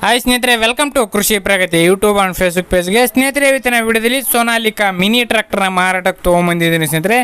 Hi ಸ್ನೇಹಿತರೆ welcome to Krishi Pragati YouTube and Facebook ಪೇಜ್ಗೆ ಸ್ನೇಹಿತರೆ, ಇವತ್ತಿನ ವಿಡಿಯೋದಲ್ಲಿ ಸೋನಾಲಿಕಾ ಮಿನಿ ಟ್ರ್ಯಾಕ್ಟರ್ನ ಮಾರಾಟಕ್ಕೆ ತೊಗೊಂಬಂದಿದ್ದೀನಿ ಸ್ನೇಹಿತರೆ.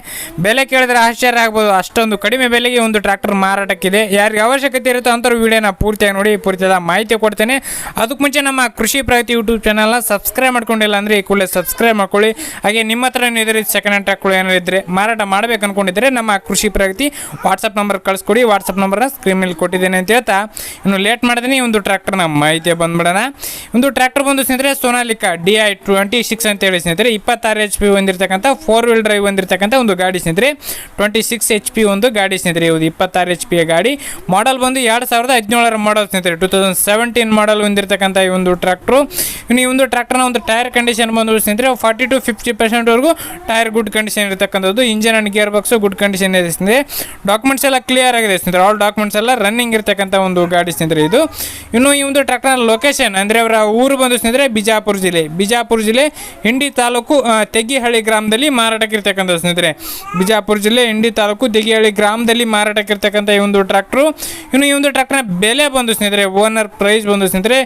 ಬೆಲೆ ಕೇಳಿದ್ರೆ ಆಶ್ಚರ್ಯ ಆಗ್ಬೋದು. ಅಷ್ಟೊಂದು ಕಡಿಮೆ ಬೆಲೆಗೆ ಒಂದು ಟ್ರ್ಯಾಕ್ಟರ್ ಮಾರಾಟಕ್ಕಿದೆ. ಯಾರಿಗೆ ಅವಶ್ಯಕತೆ ಇರುತ್ತೋ ಅಂಥವ್ರು ವಿಡಿಯೋನ ಪೂರ್ತಿಯಾಗಿ ನೋಡಿ, ಪೂರ್ತಿಯಾದ ಮಾಹಿತಿ ಕೊಡ್ತೇನೆ. ಅದಕ್ಕೆ ಮುಂಚೆ ನಮ್ಮ ಕೃಷಿ ಪ್ರಗತಿ ಯೂಟ್ಯೂಬ್ ಚಾನಲ್ನ ಸಬ್ಸ್ಕ್ರೈಬ್ ಮಾಡ್ಕೊಂಡಿಲ್ಲ ಅಂದರೆ ಈ ಕೂಡಲೇ ಸಬ್ಸ್ಕ್ರೈಬ್ ಮಾಡ್ಕೊಳ್ಳಿ. ಹಾಗೆ ನಿಮ್ಮ ಹತ್ರ ಇದ್ರೆ ಸೆಕೆಂಡ್ ಹ್ಯಾಂಡ್ ಟ್ರ್ಯಾಕ್ಗಳು ಏನೋ ಇದ್ದರೆ ಮಾರಾಟ ಮಾಡಬೇಕು ಅಂದ್ಕೊಂಡಿದ್ರೆ ನಮ್ಮ ಕೃಷಿ ಪ್ರಗತಿ ವಾಟ್ಸಪ್ ನಂಬರ್ ಕಳಿಸ್ಕೊಡಿ. ವಾಟ್ಸಪ್ ನಂಬರ್ನ ಸ್ಕ್ರೀನ್ ಮೇಲೆ ಕೊಟ್ಟಿದ್ದೇನೆ ಅಂತ ಹೇಳ್ತಾ. ಇನ್ನು ಲೇಟ್ ಮಾಡಿದ್ರೆ ಒಂದು ಟ್ರ್ಯಾಕ್ಟರ್ನ ಮಾಹಿತಿ ಬಂದ್ಬಿಡೋಣ. ಒಂದು ಟ್ರ್ಯಾಕ್ಟರ್ ಬಂದು ಸ್ನೇಹಿತರೆ, Sonalika D I twenty six ಅಂತ ಹೇಳಿ ಸ್ನೇಹಿತರೆ, ಇಪ್ಪತ್ತಾರು ಎಚ್ ಪಿ ಹೊಂದಿರತಕ್ಕಂಥ ಫೋರ್ ವೀಲ್ ಡ್ರೈವ್ ಹೊಂದಿರತಕ್ಕಂಥ ಒಂದು ಗಾಡಿ ಸ್ನೇಹಿತರೆ. ಟ್ವೆಂಟಿ ಸಿಕ್ಸ್ ಎಚ್ ಪಿ ಒಂದು ಗಾಡಿ ಸ್ನೇಹಿತರೆ, ಇದು ಇಪ್ಪತ್ತಾರು ಎಚ್ ಪಿಯ ಗಾಡಿ. ಮಾಡಲ್ ಬಂದು ಎರಡು ಸಾವಿರದ ಹದಿನೇಳರ ಮಾಡಲ್ ಸ್ನೇಹಿತರೆ ಟೂ ತೌಸಂಡ್ ಸೆವೆಂಟೀನ್ ಮಾಡಲ್ ಹೊಂದಿರತಕ್ಕಂಥ ಈ ಒಂದು ಟ್ರ್ಯಾಕ್ಟ್ರು ಈ ಒಂದು ಟ್ರ್ಯಾಕ್ಟರ್ನ ಒಂದು ಟೈರ್ ಕಂಡೀಷನ್ ಬಂದು ಸ್ನೇಹಿತರೆ ಫಾರ್ಟಿ ಟು ಫಿಫ್ಟಿ ಪರ್ಸೆಂಟ್ವರೆಗೂ ಟೈರ್ ಗುಡ್ ಕಂಡೀಷನ್ ಇರತಕ್ಕಂಥದ್ದು. Engine and gear box good condition ಇದೆ ಸ್ನೇಹಿತರೆ. ಡಾಕ್ಯುಮೆಂಟ್ಸ್ ಎಲ್ಲ ಕ್ಲಿಯರ್ ಆಗಿದೆ ಸ್ನೇಹಿತರೆ. ಆಲ್ ಡಾಕ್ಯುಮೆಂಟ್ಸ್ ಎಲ್ಲ ರನ್ನಿಂಗ್ ಇರತಕ್ಕಂಥ ಒಂದು ಗಾಡಿ ಸ್ನೇಹಿತರೆ ಇದು. ಇನ್ನು ಈ ಒಂದು ಟ್ರ್ಯಾಕ್ಟರ್ ಲೊಕೇಶನ್ ಅಂದರೆ ಅವರ ಊರು ಬಂದು ಸ್ನೇಹಿತರೆ ಬಿಜಾಪುರ ಜಿಲ್ಲೆ. ಬಿಜಾಪುರ ಜಿಲ್ಲೆ ಹಿಂಡಿ ತಾಲೂಕು ತೆಗಿಹಳ್ಳಿ ಗ್ರಾಮದಲ್ಲಿ ಮಾರಾಟಕ್ಕೆ ಇರ್ತಕ್ಕಂಥ ಸ್ನೇಹಿತರೆ. ಬಿಜಾಪುರ ಜಿಲ್ಲೆ ಹಿಂಡಿ ತಾಲೂಕು ತೆಗಿಹಳ್ಳಿ ಗ್ರಾಮದಲ್ಲಿ ಮಾರಾಟಕ್ಕೆ ಇರ್ತಕ್ಕಂಥ ಈ ಒಂದು ಟ್ರ್ಯಾಕ್ಟ್ರು ಇನ್ನು ಈ ಒಂದು ಟ್ರ್ಯಾಕ್ಟರ್ನ ಬೆಲೆ ಬಂದು ಸ್ನೇಹಿತರೆ, ಓನರ್ ಪ್ರೈಸ್ ಬಂದು ಸ್ನೇಹಿತರೆ,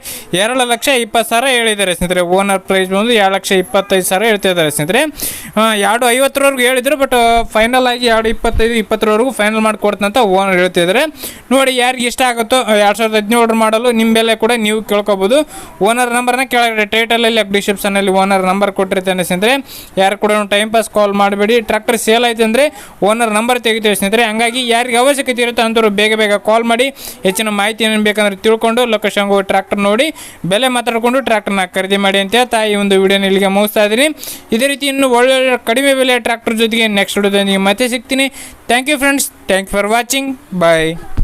ಎರಡು ಲಕ್ಷ ಇಪ್ಪತ್ತು ಸಾವಿರ ಹೇಳಿದ್ದಾರೆ ಸ್ನೇಹಿತರೆ. ಓನರ್ ಪ್ರೈಸ್ ಬಂದು ಎರಡು ಲಕ್ಷ ಇಪ್ಪತ್ತೈದು ಸಾವಿರ ಹೇಳ್ತಾ ಇದ್ದಾರೆ ಸ್ನೇಹಿತರೆ. ಎರಡು ಐವತ್ತರವರೆಗೂ ಹೇಳಿದ್ರು ಬಟ್ ಫೈನಲ್ ಆಗಿ ಎರಡು ಇಪ್ಪತ್ತೈದು, ಇಪ್ಪತ್ತರವರೆಗೂ ಫೈನಲ್ ಮಾಡಿಕೊಡ್ತಂತ ಓನರ್ ಹೇಳ್ತಿದ್ದಾರೆ ನೋಡಿ, ಯಾರಿಗೆ ಇಷ್ಟ ಆಗುತ್ತೋ ಎರಡು ಸಾವಿರದ ಹದಿನೇಳು ಮಾಡಲು ನಿಮ್ಮ ಬೆಲೆ ಕೂಡ ನೀವು ಕೇಳ್ಕೊಬೋದು. ಓನರ್ ನಂಬರ್ನ ಕೆಳಗಡೆ ಟೈಟಲಲ್ಲಿ ಡಿಸ್ಕ್ರಿಪ್ಷನಲ್ಲಿ ಓನರ್ ನಂಬರ್ ಕೊಟ್ಟಿರ್ತೇನೆ ಸ್ನೇಹಿತರೆ ಯಾರು ಕೂಡ ಟೈಮ್ ಪಾಸ್ ಕಾಲ್ ಮಾಡಬೇಡಿ. ಟ್ರ್ಯಾಕ್ಟರ್ ಸೇಲ್ ಆಯ್ತು ಅಂದರೆ ಓನರ್ ನಂಬರ್ ತೆಗಿತೀವಿ ಸ್ನೇಹಿತರೆ. ಹಂಗಾಗಿ ಯಾರಿಗೆ ಅವಶ್ಯಕತೆ ಇರುತ್ತೆ ಅಂಥವ್ರು ಬೇಗ ಬೇಗ ಕಾಲ್ ಮಾಡಿ. ಹೆಚ್ಚಿನ ಮಾಹಿತಿ ಏನೇನು ಬೇಕಂದ್ರೆ ತಿಳ್ಕೊಂಡು ಲೊಕೇಶನ್ಗೆ ಹೋಗಿ ಟ್ರ್ಯಾಕ್ಟರ್ ನೋಡಿ. ಬೆಲೆ ಮಾತಾಡಿಕೊಂಡು ಟ್ರ್ಯಾಕ್ಟರ್ನ ಖರೀದಿ ಮಾಡಿ ಅಂತ ಹೇಳ್ತಾ ಈ ಒಂದು ವಿಡಿಯೋನ ಇಲ್ಲಿಗೆ ಮುಗಿಸ್ತಾ ಇದ್ದೀನಿ. ಇದೇ ರೀತಿ ಇನ್ನು ಒಳ್ಳೊಳ್ಳೆ ಕಡಿಮೆ ಬೆಲೆ ಟ್ರ್ಯಾಕ್ಟರ್ ಜೊತೆಗೆ ನೆಕ್ಸ್ಟ್ ವಿಡಿಯೋದಲ್ಲಿ ಮತ್ತೆ ಸಿಗ್ತೀನಿ. Thank you friends thank you for watching bye